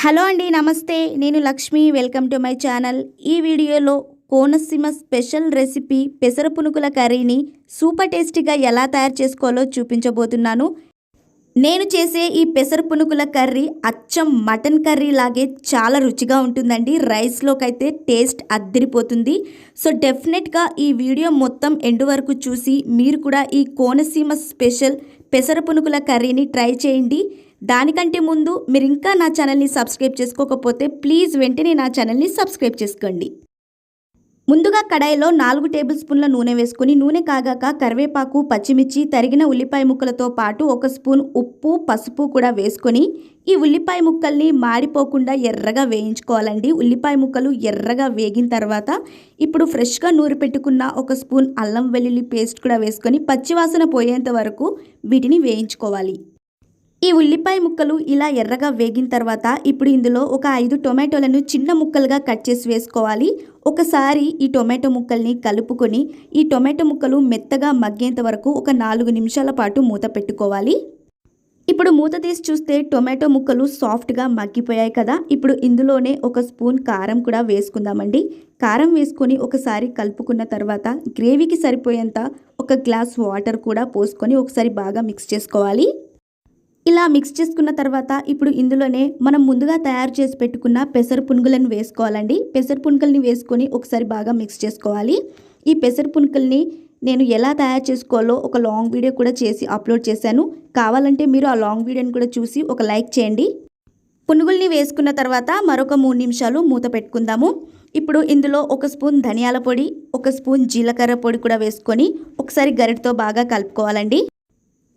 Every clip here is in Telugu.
హలో అండి నమస్తే. నేను Lakshmi welcome to my channel. ఈ వీడియోలో కోనసీమ స్పెషల్ రెసిపీ పెసర పునుకుల కర్రీని సూపర్ టేస్టీగా ఎలా తయారు చేసుకోవాలో చూపించబోతున్నాను. నేను చేసే ఈ పెసర పునుకుల కర్రీ అచ్చం మటన్ కర్రీ లాగే చాలా రుచిగా ఉంటుందండి. రైస్లోకైతే టేస్ట్ అద్దరిపోతుంది. సో డెఫినెట్గా ఈ వీడియో మొత్తం ఎండు వరకు చూసి మీరు కూడా ఈ కోనసీమ స్పెషల్ పెసర పునుకుల కర్రీని ట్రై చేయండి. దానికంటే ముందు మీరు ఇంకా నా ఛానల్ని సబ్స్క్రైబ్ చేసుకోకపోతే ప్లీజ్ వెంటనే నా ఛానల్ని సబ్స్క్రైబ్ చేసుకోండి. ముందుగా కడాయిలో నాలుగు టేబుల్ స్పూన్ల నూనె వేసుకుని నూనె కాగాక కరివేపాకు పచ్చిమిర్చి తరిగిన ఉల్లిపాయ ముక్కలతో పాటు ఒక స్పూన్ ఉప్పు పసుపు కూడా వేసుకొని ఈ ఉల్లిపాయ ముక్కల్ని మాడిపోకుండా ఎర్రగా వేయించుకోవాలండి. ఉల్లిపాయ ముక్కలు ఎర్రగా వేగిన తర్వాత ఇప్పుడు ఫ్రెష్గా నూరి పెట్టుకున్న ఒక స్పూన్ అల్లం వెల్లుల్లి పేస్ట్ కూడా వేసుకొని పచ్చివాసన పోయేంత వరకు వీటిని వేయించుకోవాలి. ఈ ఉల్లిపాయ ముక్కలు ఇలా ఎర్రగా వేగిన తర్వాత ఇప్పుడు ఇందులో ఒక ఐదు టొమాటోలను చిన్న ముక్కలుగా కట్ చేసి వేసుకోవాలి. ఒకసారి ఈ టొమాటో ముక్కల్ని కలుపుకొని ఈ టొమాటో ముక్కలు మెత్తగా మగ్గేంత వరకు ఒక నాలుగు నిమిషాల పాటు మూత పెట్టుకోవాలి. ఇప్పుడు మూత తీసి చూస్తే టొమాటో ముక్కలు సాఫ్ట్గా మగ్గిపోయాయి కదా. ఇప్పుడు ఇందులోనే ఒక స్పూన్ కారం కూడా వేసుకుందామండి. కారం వేసుకొని ఒకసారి కలుపుకున్న తర్వాత గ్రేవీకి సరిపోయేంత ఒక గ్లాస్ వాటర్ కూడా పోసుకొని ఒకసారి బాగా మిక్స్ చేసుకోవాలి. ఇలా మిక్స్ చేసుకున్న తర్వాత ఇప్పుడు ఇందులోనే మనం ముందుగా తయారు చేసి పెట్టుకున్న పెసర పునుగులను వేసుకోవాలండి. పెసర పునుగుల్ని వేసుకొని ఒకసారి బాగా మిక్స్ చేసుకోవాలి. ఈ పెసర పునుగుల్ని నేను ఎలా తయారు చేసుకోవాలో ఒక లాంగ్ వీడియో కూడా చేసి అప్లోడ్ చేశాను. కావాలంటే మీరు ఆ లాంగ్ వీడియోని కూడా చూసి ఒక లైక్ చేయండి. పునుగుల్ని వేసుకున్న తర్వాత మరొక మూడు నిమిషాలు మూత పెట్టుకుందాము. ఇప్పుడు ఇందులో ఒక స్పూన్ ధనియాల పొడి ఒక స్పూన్ జీలకర్ర పొడి కూడా వేసుకొని ఒకసారి గరిటతో బాగా కలుపుకోవాలండి.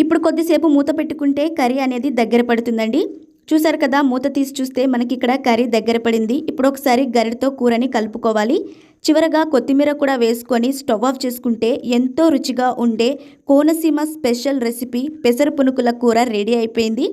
ఇప్పుడు కొద్దిసేపు మూత పెట్టుకుంటే కర్రీ అనేది దగ్గర పడుతుందండి. చూసారు కదా మూత తీసి చూస్తే మనకి ఇక్కడ కర్రీ దగ్గర పడింది. ఇప్పుడు ఒకసారి గరిటతో కూరని కలుపుకోవాలి. చివరగా కొత్తిమీర కూడా వేసుకొని స్టవ్ ఆఫ్ చేసుకుంటే ఎంతో రుచిగా ఉండే కోనసీమ స్పెషల్ రెసిపీ పెసర పునుకుల కూర రెడీ అయిపోయింది.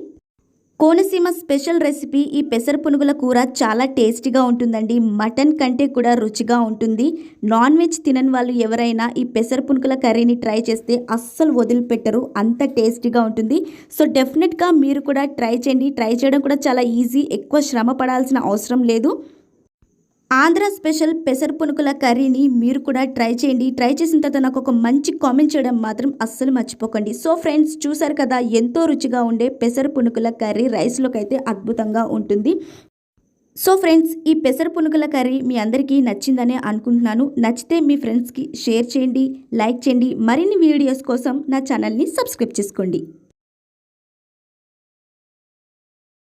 కోనసీమ స్పెషల్ రెసిపీ ఈ పెసర పునుగుల కూర చాలా టేస్టీగా ఉంటుందండి. మటన్ కంటే కూడా రుచిగా ఉంటుంది. నాన్ వెజ్ తినని వాళ్ళు ఎవరైనా ఈ పెసర పునుగుల కర్రీని ట్రై చేస్తే అస్సలు వదిలిపెట్టరు. అంత టేస్టీగా ఉంటుంది. సో డెఫినెట్గా మీరు కూడా ట్రై చేయండి. ట్రై చేయడం కూడా చాలా ఈజీ. ఎక్కువ శ్రమ పడాల్సిన అవసరం లేదు. ఆంధ్ర స్పెషల్ పెసర పునుకుల కర్రీని మీరు కూడా ట్రై చేయండి. ట్రై చేసిన తర్వాత నాకు ఒక మంచి కామెంట్ చేయడం మాత్రం అస్సలు మర్చిపోకండి. సో ఫ్రెండ్స్ చూసారు కదా ఎంతో రుచిగా ఉండే పెసర పునుకుల కర్రీ రైస్లోకి అయితే అద్భుతంగా ఉంటుంది. సో ఫ్రెండ్స్ ఈ పెసర పునుకుల కర్రీ మీ అందరికీ నచ్చిందనే అనుకుంటున్నాను. నచ్చితే మీ ఫ్రెండ్స్కి షేర్ చేయండి లైక్ చేయండి. మరిన్ని వీడియోస్ కోసం నా ఛానల్ని సబ్స్క్రైబ్ చేసుకోండి.